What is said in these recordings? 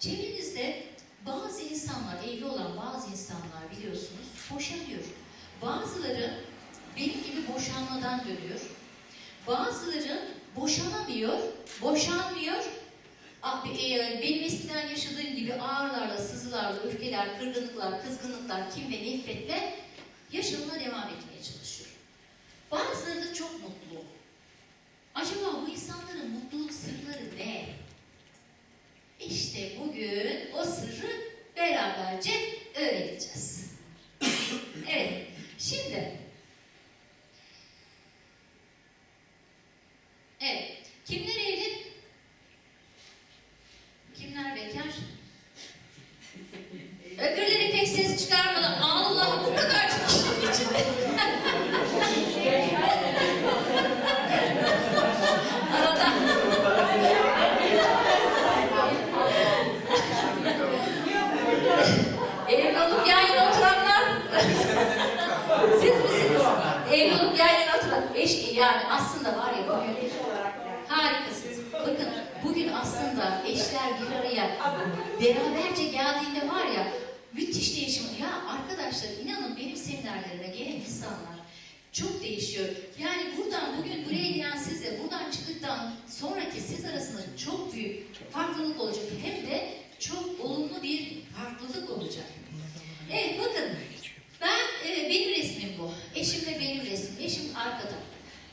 Çevrenizde bazı insanlar, evli olan bazı insanlar biliyorsunuz boşanıyor. Bazıları benim gibi boşanmadan dönüyor. Bazıları boşanamıyor, boşanmıyor. Ah, e, Benim eskiden yaşadığım gibi ağrılarla, sızılarla, öfkeler, kırgınlıklar, kızgınlıklar, kin ve nefretle yaşamına devam etmeye çalışıyor. Bazıları da çok mutlu. Acaba bu insanların mutluluk sırları ne? İşte bugün o sırrı beraberce öğreneceğiz. evet, şimdi Evet, kimler evli? Kimler bekar? Öbürleri pek ses çıkarmadan Evli olup yan yana oturan eş yani aslında var ya bugün harikasınız. Bakın bugün aslında eşler bir araya beraberce geldiğinde var ya müthiş değişim. Ya arkadaşlar inanın benim seminerlerime gelen insanlar çok değişiyor. Yani buradan bugün buraya giren sizle buradan çıktıktan sonraki siz arasında çok büyük farklılık olacak. Hem de çok olumlu bir farklılık olacak. Evet bakın ben e, benim resmim bu. Eşim ve benim resmim. Eşim arkada.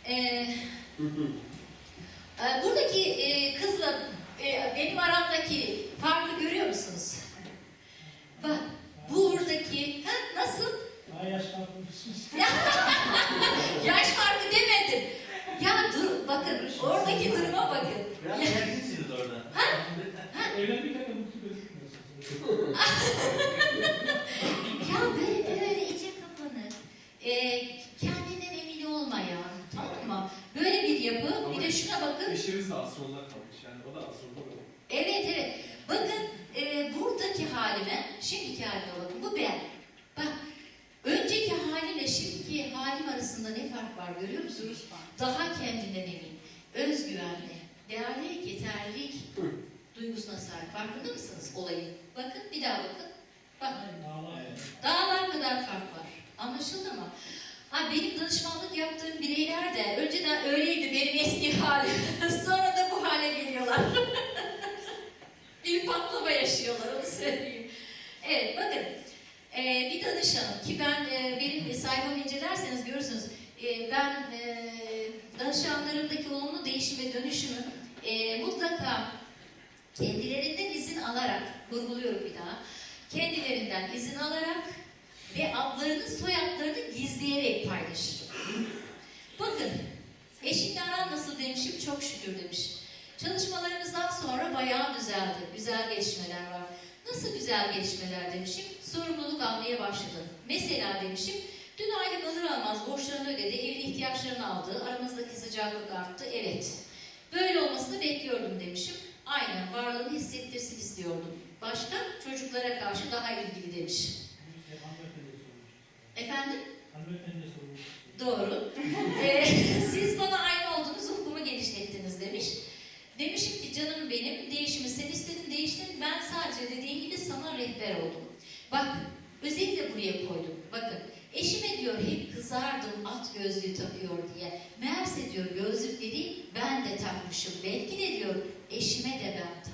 E, e, buradaki e, kızla e, benim aramdaki farkı görüyor musunuz? Bak buradaki ha, nasıl? Daha yaş farkındasınız. Yaş farkı demedim. Ya dur bakın oradaki duruma bakın. Biraz Ya, gerginsiniz orada. Evlendik de mutlu gözükmüyorsunuz. Yapı. Bir de şuna bakın. Eşiniz de asronda kalmış yani o da mı? Evet evet. Bakın e, buradaki halime, şimdiki halime bakın. Bu ben. Bak önceki halimle şimdiki halim arasında ne fark var görüyor musunuz? Daha kendinden emin, özgüvenli, değerlilik, yeterlilik duygusuna sahip. Farkında mısınız olayın? Bakın bir daha bakın. Bak Dağlar. dağlar kadar fark var. Anlaşıldı mı? Ha, benim danışmanlık yaptığım bireyler de önceden öyleydi benim eski halim. Sonra da bu hale geliyorlar. bir patlama yaşıyorlar onu söyleyeyim. Evet bakın e, bir danışanım ki ben e, benim sayfamı incelerseniz görürsünüz. E, ben e, danışanlarımdaki olumlu değişim ve dönüşümü e, mutlaka kendilerinden izin alarak, vurguluyorum bir daha, kendilerinden izin alarak ve adlarını, soyadlarını gizleyerek paylaşırım. Bakın, eşinle aran nasıl demişim, çok şükür demiş. Çalışmalarımızdan sonra bayağı düzeldi, güzel gelişmeler var. Nasıl güzel gelişmeler demişim, sorumluluk almaya başladı. Mesela demişim, dün aylık alır almaz borçlarını ödedi, evli ihtiyaçlarını aldı, aramızdaki sıcaklık arttı, evet. Böyle olmasını bekliyordum demişim. Aynen varlığını hissettirsin istiyordum. Başka çocuklara karşı daha ilgili demiş. Doğru. Ee, siz bana aynı olduğunuz ufkumu genişlettiniz demiş. Demişim ki canım benim değişimi sen istedin değiştin ben sadece dediğin gibi sana rehber oldum. Bak özellikle buraya koydum. Bakın eşime diyor hep kızardım at gözlüğü takıyor diye. Meğerse diyor gözlükleri ben de takmışım. Belki de diyor eşime de ben